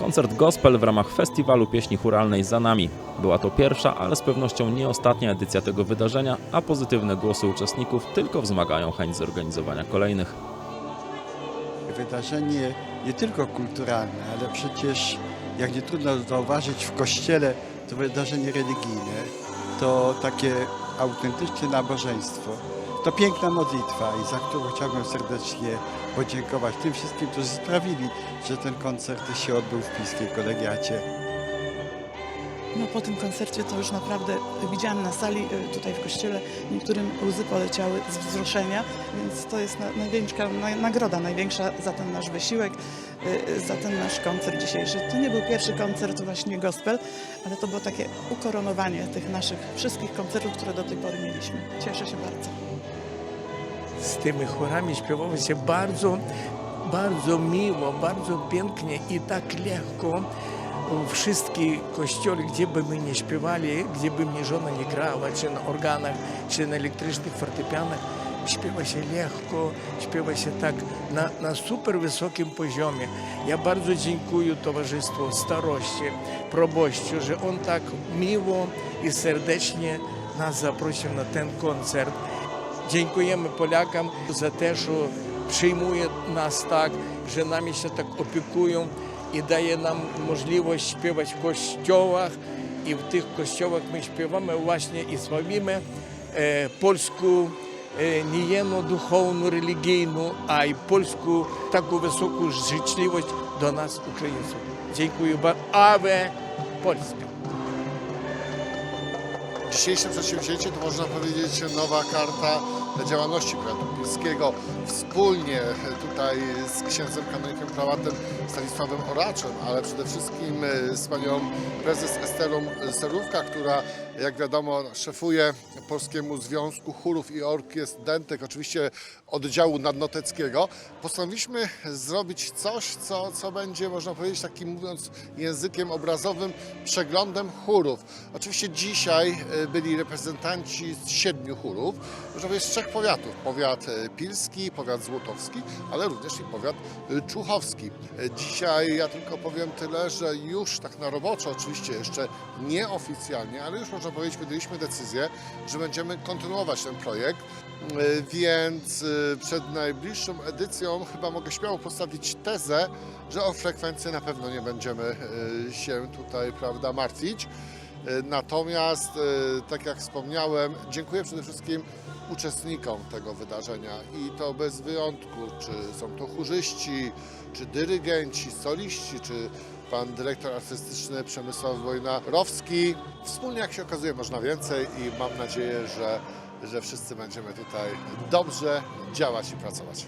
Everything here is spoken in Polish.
Koncert gospel w ramach festiwalu pieśni churalnej za nami. Była to pierwsza, ale z pewnością nie ostatnia edycja tego wydarzenia, a pozytywne głosy uczestników tylko wzmagają chęć zorganizowania kolejnych. wydarzenie nie tylko kulturalne, ale przecież, jak nie trudno zauważyć, w kościele to wydarzenie religijne, to takie autentyczne nabożeństwo, to piękna modlitwa i za którą chciałbym serdecznie podziękować tym wszystkim, którzy sprawili, że ten koncert się odbył w Pińskiej Kolegiacie. No po tym koncercie to już naprawdę widziałam na sali y, tutaj w kościele, niektórym łzy poleciały z wzruszenia, więc to jest na, największa na, nagroda, największa za ten nasz wysiłek, y, y, za ten nasz koncert dzisiejszy. To nie był pierwszy koncert właśnie gospel, ale to było takie ukoronowanie tych naszych wszystkich koncertów, które do tej pory mieliśmy. Cieszę się bardzo. Z tymi chorami śpiewało się bardzo, bardzo miło, bardzo pięknie i tak lekko. Wszystkie kościoły, gdzie by my nie śpiewali, gdzie by mnie żona nie grała, czy na organach, czy na elektrycznych fortepianach, śpiewa się lekko, śpiewa się tak na, na super wysokim poziomie. Ja bardzo dziękuję towarzystwu starości, proboszczu, że on tak miło i serdecznie nas zaprosił na ten koncert. Dziękujemy Polakam za te, що przyjmuje nas tak, że nami się tak opiekują i daje nam możliwość śpiewać w kościołach i w tych kościołach my śpiewamy właśnie i sławimy e, polską e, nie jeno duchowną, religijną, a i polską taką wysoką życzliwość do nas, Ukraińców. Dziękuję bardzo. Awe Polska! Dzisiejsze przedsięwzięcie to można powiedzieć nowa karta działalności powiatu pilskiego. Wspólnie tutaj z księdzem kanonikiem prałatem Stanisławem Oraczem, ale przede wszystkim z panią prezes Esterą Serówka, która jak wiadomo szefuje Polskiemu Związku Chórów i Orkiestr Dętek, oczywiście oddziału nadnoteckiego, postanowiliśmy zrobić coś, co, co będzie, można powiedzieć, takim mówiąc językiem obrazowym, przeglądem chórów. Oczywiście dzisiaj e, byli reprezentanci z siedmiu chórów, można powiedzieć z trzech powiatów. Powiat e, pilski, powiat złotowski, ale również i powiat e, czuchowski. Dzisiaj ja tylko powiem tyle, że już tak na roboczo, oczywiście jeszcze nieoficjalnie, ale już można powiedzieć, podjęliśmy decyzję, że będziemy kontynuować ten projekt. E, Więc e, przed najbliższą edycją chyba mogę śmiało postawić tezę, że o frekwencję na pewno nie będziemy e, się tutaj prawda, martwić. E, Natomiast, e, tak jak wspomniałem, dziękuję przede wszystkim uczestnikom tego wydarzenia i to bez wyjątku, czy są to chórzyści, czy dyrygenci, soliści, czy pan dyrektor artystyczny Przemysław Wojnarowski. Wspólnie, jak się okazuje, można więcej i mam nadzieję, że, że wszyscy będziemy tutaj dobrze działać i pracować.